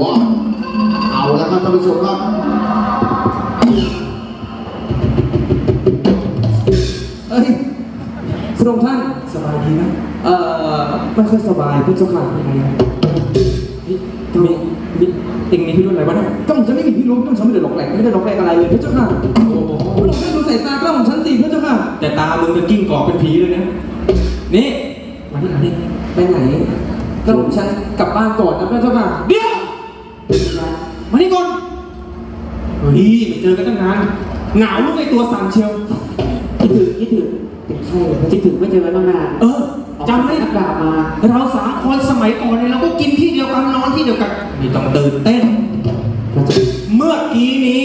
ว่าเอาแล้วครับท่านผู้ชมครับเอ้ยพระองค์ท่านสบายดีนะ เอ่อไม่ค่อยสบายพระเจ้าค่ะยังไงอะนี่มีมีเองมีพิรุธอะไรวะเนี่ยก็ผมฉันไม่มีพิรุธก็ผมฉันไม่ได้หลอกแหลกไม่ได้หลอกแหลกอะไรเลยพระเจ้าค่ะโอ้โหพระองค์ท่านดูสายตากล้าของฉันสิพระเจ้าค่ะ แต่ตามึงเป็นกิ้งกอกเป็นผีเลยนะ นี่มาที่ไหนไปไหนก็ผมฉันกลับบ้านก่อนนะพระเจ้าค่ะเดี๋ยวมา นี่ก่อนเฮ้ยไม่เจอกันตั้งนานหนาวลูกไอตัวสั่นเชียวคิดถึงคิดถึงเป็นไข้เลยคิดถึงไม่เจอกันตั้งนานเออจำได้อากาศมา เราสามคนสมัยก่อนเนี่ยเราก็กินที่เดียวกันนอนที่เดียวกันไม่ต้องตื่นเต้นพระเจ้าเมื่อกี้นี้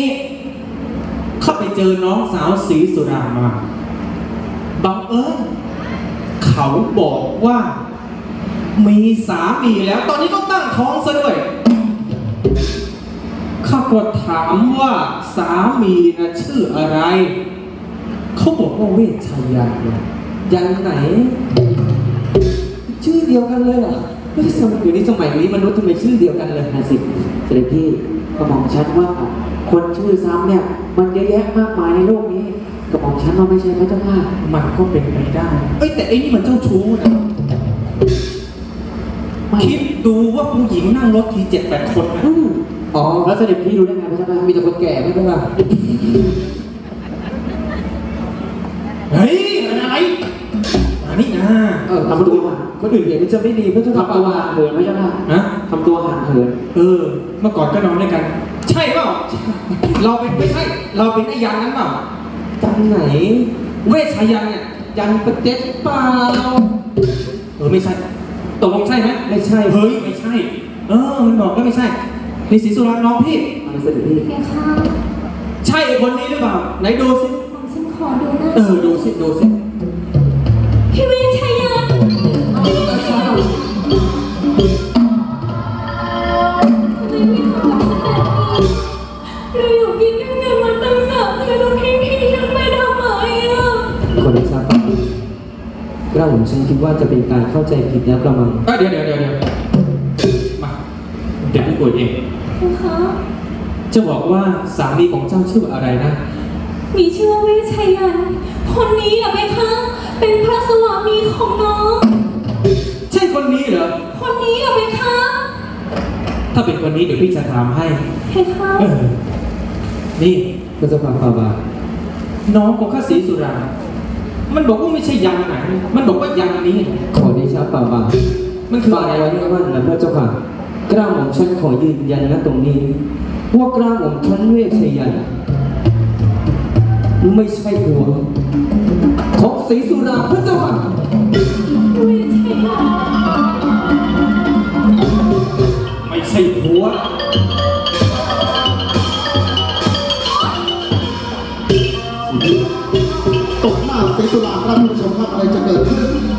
เข้าไปเจอน้องสาวศรีสุรามาบังเอิญเขาบอกว่า มีสามีแล้ว ตอนนี้ก็ตั้งท้องซะด้วย ข้าก็ถามว่าสามีนะชื่ออะไร เขาบอกว่าเวชชัยยันเนี่ยยันไหน ชื่อเดียวกันเลยเหรอเฮ้ยสมัยอยู่นี้สมัยนี้มนุษย์ทำไมชื่อเดียวกันเลยห้าสิบเสด็จพี่กระหม่อมชันว่าคนชื่อซ้ำเนี่ย มันเยอะแยะมากมายในโลกนี้กระหม่อมชันว่าไม่ใช่พระเจ้าค่ะมันก็เป็นไปได้เอ้ยแต่ไอ้นี่มันเจ้าชู้นะไม่คิดดูว่าผู้หญิงนั่งรถทีเจ็ดแปดคนนะ อืมอ๋อ แล้วเสด็จพี่รู้ได้ไงพระเจ้าค่ะมีแต่คนแก่ไม่ใช่ป่ะเฮ้ยเป็นอะไรมานี่นะเออทำตัวคนอื่นเห็นมันจะไม่ดีเพราะจะทำทำตัตัววห่างเหินพระเจ้าค่ะฮะทำตัวห่างเหินเออ เมื่อก่อนก็นอนด้วยกัน ใช่เปล่า เราเป็นไม่ใช่ เราเป็นไอ้ยันนั้นเปล่าจังไหน เวชชายันเนี่ย ยันประเจ็ดเปล่า เออไม่ใช่ตกลงใช่ไหมไม่ใช่ เฮ้ยไม่ใช่ เออ มันบอกว่าไม่ใช่ นี่ศรีสุรางน้องพี่เอาเลยเสด็จพี่แกค่ะใช่ไอ้คนนี้หรือเปล่า ไหนดูสิ ผมฉันขอดูหน้าเออ ดูสิ ดูสิ พี่เวชชัยยันพี่เวชชัยยันทำไมพี่ทำกับฉันแบบนี้เราอยู่กินด้วยกันมาตั้งสามเดือนแล้วพี่พี่ฉันไปทำไมอะคนที่ทราบป่ะกล้าผมฉันคิดว่าจะเป็นการเข้าใจผิดแล้วกระมัง เอ้ยเดี๋ยวเดี๋ยว จะบอกว่าสามีของเจ้าชื่ออะไรนะ มีชื่อว่าเวชชัยยัน คนนี้เหรอไหมคะ เป็นพระสวามีของน้อง ใช่คนนี้เหรอ คนนี้เหรอไหมคะ ถ้าเป็นคนนี้เดี๋ยวพี่จะถามให้เห็นคะเออนี่พระเจ้าค่ะฝ่าบาทน้องของข้าศรีสุรา มันบอกว่าไม่ใช่ยันไหน มันบอกว่ายันนี้ ขอเดชะฝ่าบาทมันคือฝ่าอะไรไว้นะว่านะพระเจ้าค่ะกล้าของฉันขอยืนยันนะตรงนี้ ว่ากล้าของฉันเวชยันต์ไม่ใช่ผัวของศรีสุราพระเจ้าค่ะเวชชัยยันไม่ใช่ผัวตกหน้าศรีสุราครับท่านผู้ชมครับอะไรจะเกิดขึ้น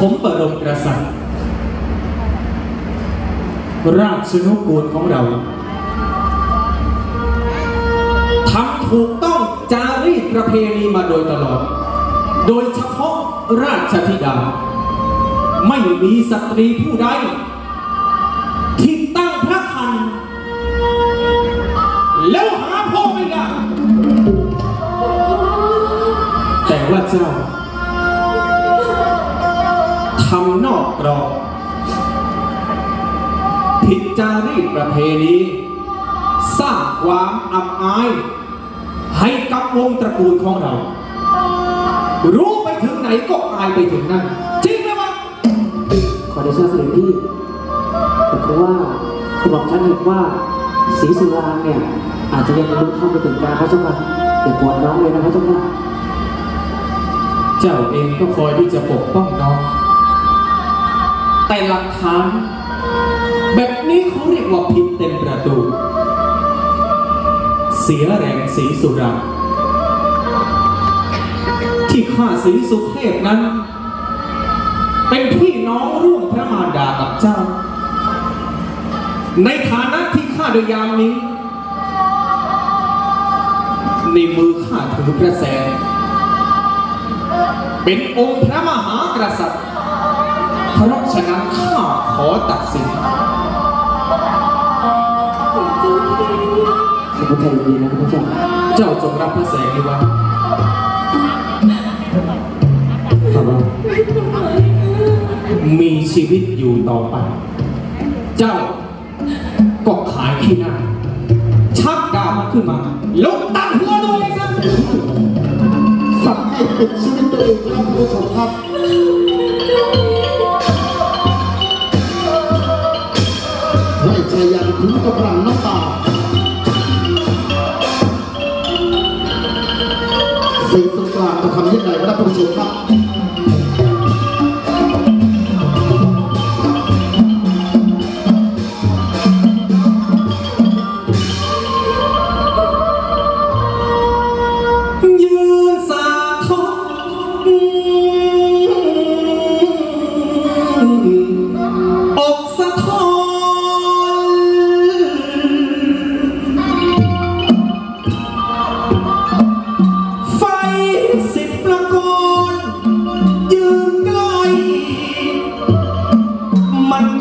ถมบรมกษัตริย์ ราชนุกูลของเราทำถูกต้องจารีตประเพณีมาโดยตลอด โดยเฉพาะราชธิดา ไม่มีสตรีผู้ใดที่ตั้งพระคันแล้วหาพ่อไม่ได้แต่ว่าเจ้าำนอกกรอบผิดจารีตประเพณีสร้างความอับอาย ให้กับวงตระกูลของเรา รู้ไปถึงไหนก็อายไปถึงนั่นจริงไหมวะขอเดชะเสด็จพี่แต่คือว่ากระหม่อมชันเห็นว่าศรีสุรางเนี่ย อาจจะยังไม่รู้เข้าไปถึงการพระเจ้าค่ะอย่ากวนน้องเลยนะพระเจ้าค่ะเจ้าเองก็คอยที่จะปกป้องน้อง แต่หลักฐานแบบนี้เขาเรียกว่าผิดเต็มประตู เสียแรงสีสุราที่ข้าสีสุเทพนั้น เป็นพี่น้องร่วมพระมารดากับเจ้า ในฐานะที่ข้าโดยยามนี้ ในมือข้าถือพระแสงเป็นองค์พระมหากษัตริย์ ราะฉะนั้นข้าขอตัดสินขอบคุณใจดีนะพระเจ้าเจ้าจงรับพระแสงนี้ไว้ขอบคุณมีชีวิตอยู่ต่อไป เจ้าก็ขายที่หน้า ชักดาบมันขึ้นมาลุกตัดหัวตัวเองซะสั่งให้ปิดชีวิตตัวเองครับท่านผู้ชมครับ ถึงกับหลังน้ำตาเสียงตรงกลางจะทำยังไงครับท่านผู้ชมครับ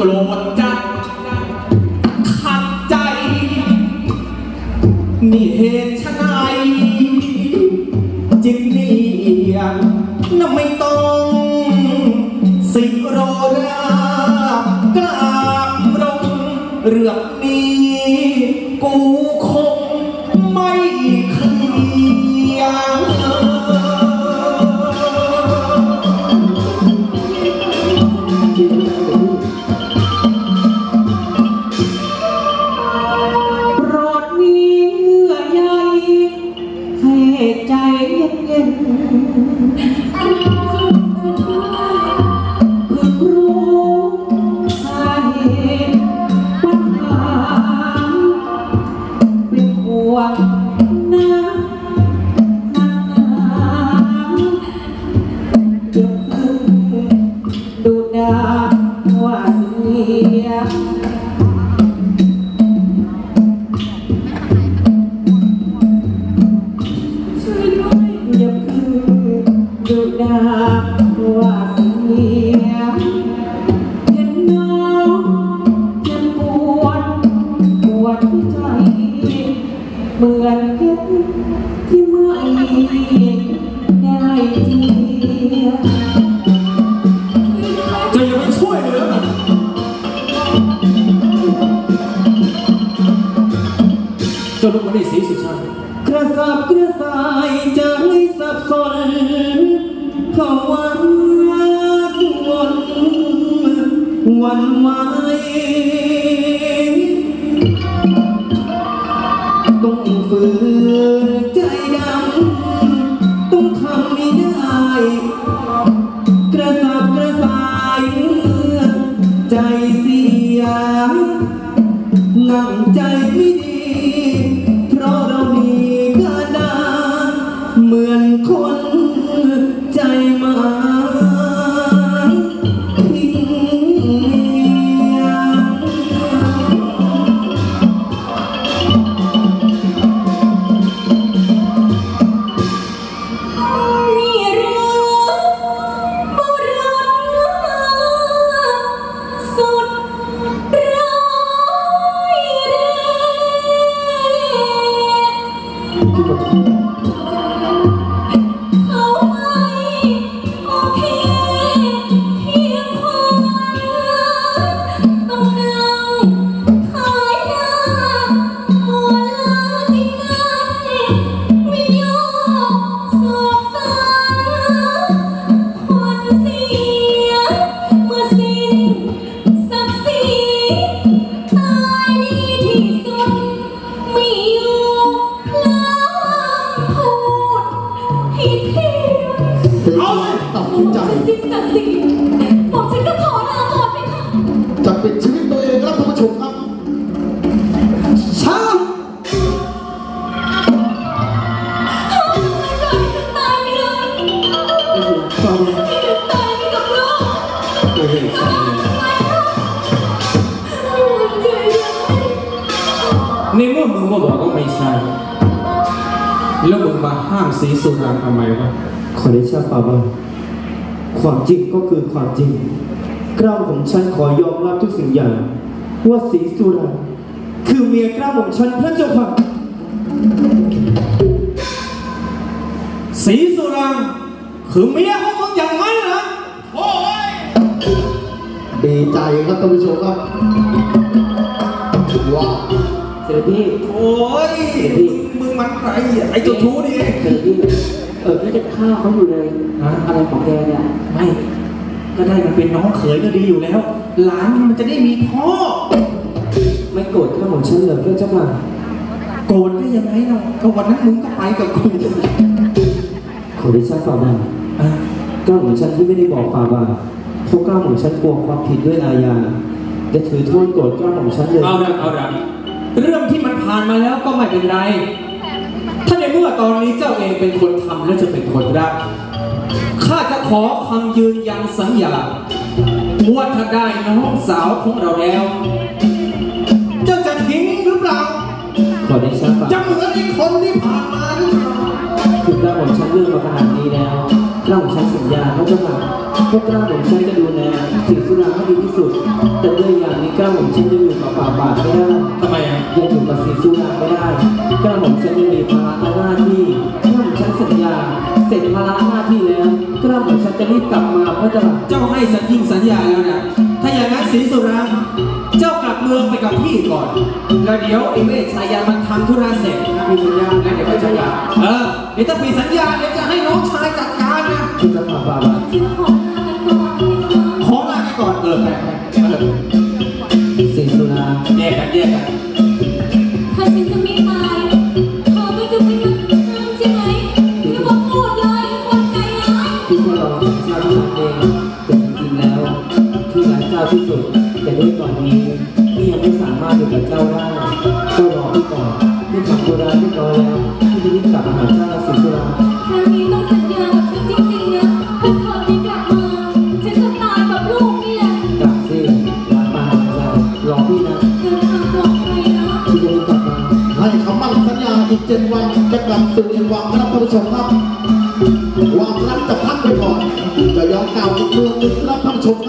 โกรธจัดขัดใจ นี่เหตุไฉนจึงเนียงน่ะไม่ต้อง สิโรรากราบลงเรื่องนี้ กูคงไม่เคลียงจริ ดูดาว่าเสียเห็นน้องเจ็บปวดปวดใจ เหมือนเพชรที่ไม่ได้เจียจะยังไม่ช่วยเหลือเจ้าลูกมันได้สีสุชาติ ระสับกระส่ายใจสับสนภาวะวนหวันไหวต้องฝืนใจดำต้องทำไม่ได้ ในเมื่อมึงมาบอกว่าไม่ใช่ แล้วมึงมาห้ามสีสุรางทำไมวะขอได้ชาป่าบ้างความจริงก็คือความจริงเกล้าของฉันขอยอมรับทุกสิ่งอย่าง ว่าสีสุรางคือเมียเกล้าของฉันพระเจ้าค่ะสีสุรางคือเมียของมึงอย่างนั้นเหรอโอ้ยดีใจครับท่านผู้ชมครับว้าว เสด็จพี่โอ้ยมึงมึงมันใครอะไอ้เจ้าชู้นี่เองเสด็จพี่เออพี่จะฆ่าเขาอยู่เลยฮะอะไรของแกเนี่ยไม่ก็ได้มันเป็นน้องเขยก็ดีอยู่แล้ว หลานมันจะได้มีพ่อ ไม่โกรธเกล้าของฉันเหรอพระเจ้าค่ะโกรธได้ยังไงเนาะก็วันนั้นมึงก็ไปกับกูขอได้ชาฝ่าบาทอะเกล้าของฉันที่ไม่ได้บอกฝ่าบาทเพราะเกล้าของฉันกลัวความผิดด้วยอาญาจะถือโทษโกรธเกล้าของฉันเลย เอาละเอาละ เรื่องที่มันผ่านมาแล้วก็ไม่เป็นไร ถ้าในเมื่อตอนนี้เจ้าเองเป็นคนทำและจะเป็นคนรับข้าจะขอคำยืนยันสัญญาว่าถ้าได้น้องสาวของเราแล้ว เจ้าจะทิ้งหรือเปล่าขอได้ชาฝ่าจะเหมือนไอ้คนที่ผ่านมาหรือเปล่าคือเกล้าของฉันเรื่องมาขนาดนี้แล้วเกล้าของฉันสัญญาพระเจ้าค่ะพวกเกล้าของฉันจะดูแลสิ่งสุรางให้ดีที่สุด แต่ด้วยอย่างนี้เกล้าของฉันจะอยู่กับฝ่าบาทไม่ได้ทำไมอะยังอยู่กับสีสุรางไม่ได้เกล้าของฉันยังมีภาระและหน้าที่เกล้าของฉันสัญญา เสร็จภาระหน้าที่แล้วเกล้าของฉันจะรีบกลับมาพระเจ้าค่ะเจ้าให้สัญญิงสัญญาแล้วนะถ้าอย่างนั้นศรีสุรางเจ้ากลับเมืองไปกับพี่ก่อน แล้วเดี๋ยวไอ้เมฆชายามันทำธุระเสร็จนะมีสัญญาแล้วเดี๋ยวไปสัญญาเออเดี๋ยวถ้ามีสัญญาเดี๋ยวจะให้น้องชายจัดการนะพระเจ้าค่ะฝ่าบาทฉันขอลาไปก่อนนะคะขอลาไปก่อนเออไปไป เออสีสุรางแยกกันแยกกันถ้าฉันจะไม่ตายเธอก็จะไม่มาห้ามใช่ไหมไม่ต้องพูดเลยคนใจร้ายที่พวกเราเป็นชาวบ้านเองแต่จริงๆแล้วที่รักเจ้าที่สุดแต่ด้วยก่อนนี้ที่ยังไม่สามารถอยู่กับเจ้าได้ก็รอพี่ก่อนที่ทำธุระเรียบร้อยแล้วที่จะรีบกลับมาหาเจ้าและสีสุรางครั้งนี้ต้อง มั่นสัญญาอีกเจ็ดวันจะกลับสู่อีกวังครับท่านผู้ชมครับความรักจะพักไปก่อนจะยอมกล่าวอีกเรื่องหนึงครับท่านผู้ชมครับ